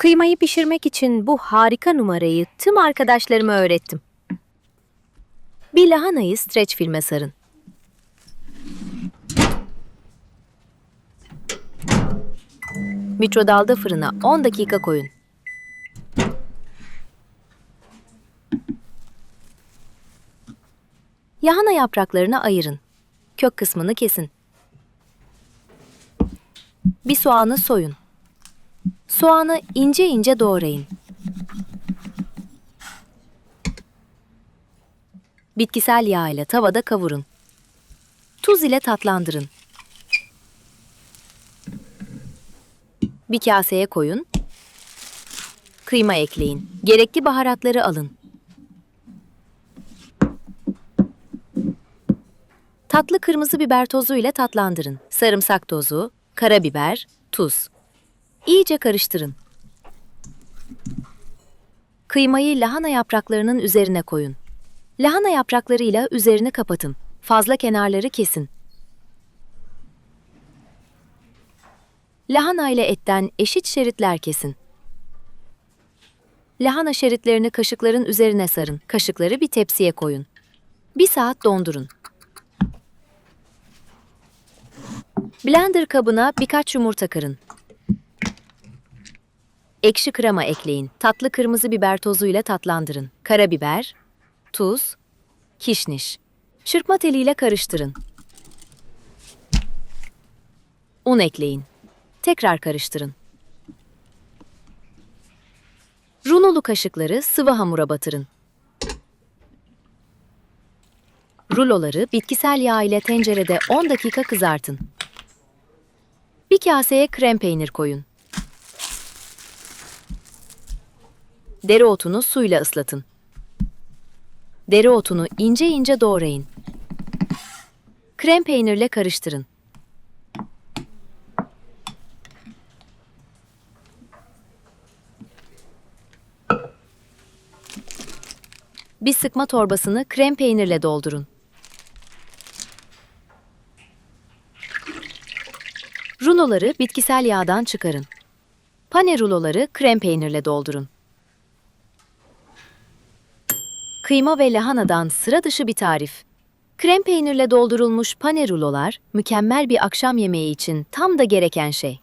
Kıymayı pişirmek için bu harika numarayı tüm arkadaşlarıma öğrettim. Bir lahanayı streç filme sarın. Mikrodalga fırına 10 dakika koyun. Lahana yapraklarını ayırın. Kök kısmını kesin. Bir soğanı soyun. Soğanı ince ince doğrayın. Bitkisel yağ ile tavada kavurun. Tuz ile tatlandırın. Bir kaseye koyun. Kıyma ekleyin. Gerekli baharatları alın. Tatlı kırmızı biber tozu ile tatlandırın. Sarımsak tozu, karabiber, tuz. İyice karıştırın. Kıymayı lahana yapraklarının üzerine koyun. Lahana yapraklarıyla üzerini kapatın. Fazla kenarları kesin. Lahana ile etten eşit şeritler kesin. Lahana şeritlerini kaşıkların üzerine sarın. Kaşıkları bir tepsiye koyun. Bir saat dondurun. Blender kabına birkaç yumurta kırın. Ekşi krema ekleyin. Tatlı kırmızı biber tozuyla tatlandırın. Karabiber, tuz, kişniş. Çırpma teliyle karıştırın. Un ekleyin. Tekrar karıştırın. Runolu kaşıkları sıvı hamura batırın. Ruloları bitkisel yağ ile tencerede 10 dakika kızartın. Bir kaseye krem peynir koyun. Dereotunu suyla ıslatın. Dereotunu ince ince doğrayın. Krem peynirle karıştırın. Bir sıkma torbasını krem peynirle doldurun. Ruloları bitkisel yağdan çıkarın. Pane ruloları krem peynirle doldurun. Kıyma ve lahanadan sıra dışı bir tarif. Krem peynirle doldurulmuş pane rulolar mükemmel bir akşam yemeği için tam da gereken şey.